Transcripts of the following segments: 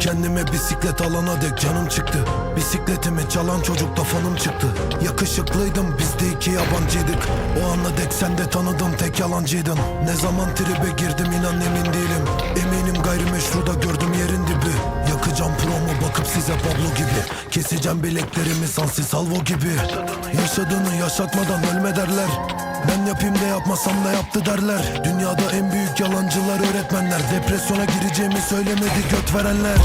Kendime bisiklet alana dek canım çıktı. Bisikletimi çalan çocukta fanım çıktı. Yakışıklıydım biz de iki yabancıydık. O ana dek sen de tanıdım tek yalancıydın. Ne zaman tribe girdim inan emin değilim. Eminim gayrimeşruda gördüm yerin dibi. Yakacağım promo bakıp size Pablo gibi. Keseceğim bileklerimi Sansi Salvo gibi. Yaşadığını yaşatmadan ölme derler ben yapayım da yapmasam da yaptı derler. Dünyada en büyük yalancılar öğretmenler. Depresyona gireceğimi söylemedi göt verenler.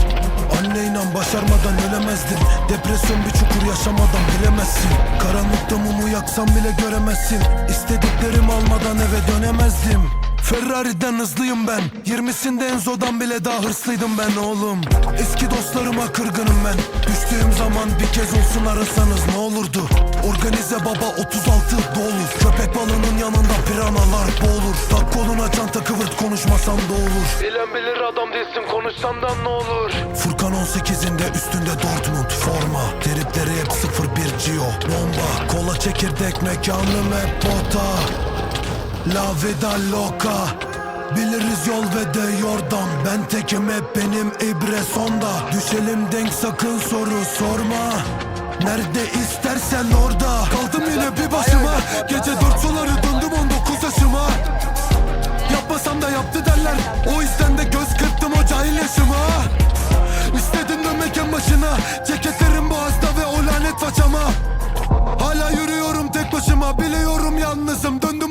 Anne inan başarmadan ölemezdim. Depresyon bir çukur yaşamadan bilemezsin. Karanlıkta mumu yaksam bile göremezsin. İstediklerimi almadan eve dönemezdim Ferrari'den hızlıyım ben. Yirmisinde Enzo'dan bile daha hırslıydım ben oğlum. Eski dostlarıma kırgınım ben. Düştüğüm zaman bir kez olsun arasanız ne olurdu? Organize baba 36 dolur. Köpek balığının yanında piranalar boğulur. Tak koluna çanta kıvırt konuşmasan da olur. Bilen bilir adam değilsin konuşsan ne olur? Furkan 18'inde üstünde Dortmund forma. Tripleri hep 01 Gio. Bomba kola çekirdek mekanım hep pota La vida loca. Biliriz yol ve de yordam Ben tekim hep benim ibre sonda. Düşelim denk sakın soru sorma. Nerede istersen orada. Kaldım yine bir başıma. Gece dört suları döndüm 19 yaşıma. Yapmasam da yaptı derler. O yüzden de göz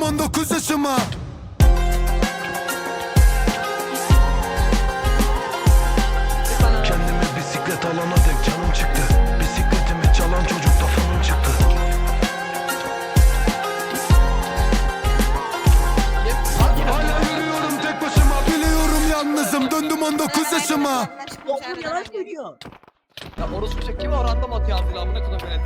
19 yaşıma. Kendime bisiklet alana dek canım çıktı. Bisikletimi çalan çocuk da fanım çıktı. Hala yürüyorum tek başıma Biliyorum yalnızım. Döndüm 19 yaşıma. Oğlum yalan söylüyor. Ya orospu çek kim o random atıyor amına kodum böyle.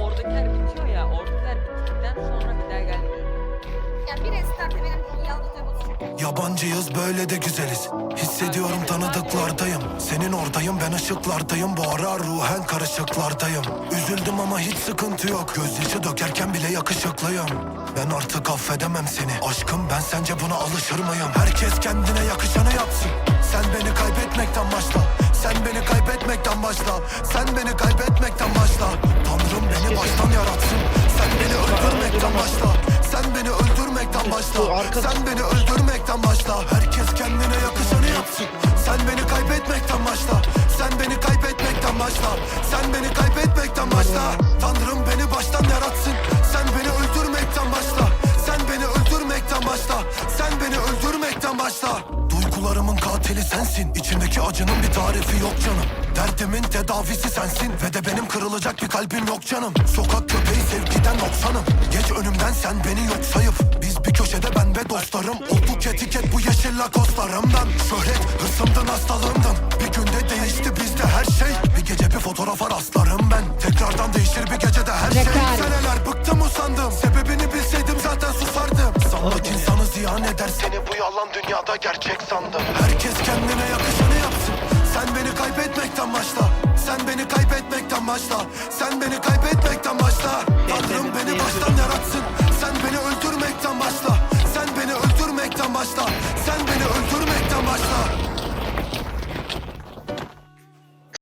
Yabancıyız böyle de güzeliz. Hissediyorum tanıdıklardayım. Senin oradayım ben ışıklardayım. Bu ara ruhen karışıklardayım. Üzüldüm ama hiç sıkıntı yok. Gözyaşı dökerken bile yakışıklıyım. Ben artık affedemem seni. Aşkım ben sence buna alışır mıyım? Herkes kendine yakışanı yapsın. Sen beni kaybetmekten başla. Sen beni kaybetmekten başla. Sen beni kaybetmekten başla. Tanrım beni baştan yaratsın. Sen beni öldürmekten başla öldürmekten başla. Sen beni öldürmekten başla. Herkes kendine yakışanı yapsın. Sen beni kaybetmekten başla. Sen beni kaybetmekten başla. Sen beni kaybetmekten başla. Tanrım beni baştan yaratsın. Sen beni öldürmekten başla. Sen beni öldürmekten başla. Sen beni öldürmekten başla. Duygularımın katili sensin. İçimdeki acının bir tarifi yok canım. Derdimin tedavisi sensin. Ve de benim kırılacak bir kalbim yok canım. Sokak köpeği sevgiden noksanım Geç önümden sen beni yok sayıp. Biz bir köşede ben ve dostlarım. Olduk etiket bu yeşil lakoslarımdan Şöhret hırsımdın hastalığımdın Bir günde değişti bizde her şey. Bir gece bir fotoğraf var aslarım ben. Tekrardan değişir bir gecede her şey. Seneler bıktım usandım. Sebebini bilseydim zaten susardım. Sanmak insanı ziyan eder. Seni bu yalan dünyada gerçek sandım. Herkes kendine yakışanı Sen beni kaybetmekten başla. Sen beni kaybetmekten başla. Sen beni kaybetmekten başla. Tanrım beni baştan yaratsın. Sen beni öldürmekten başla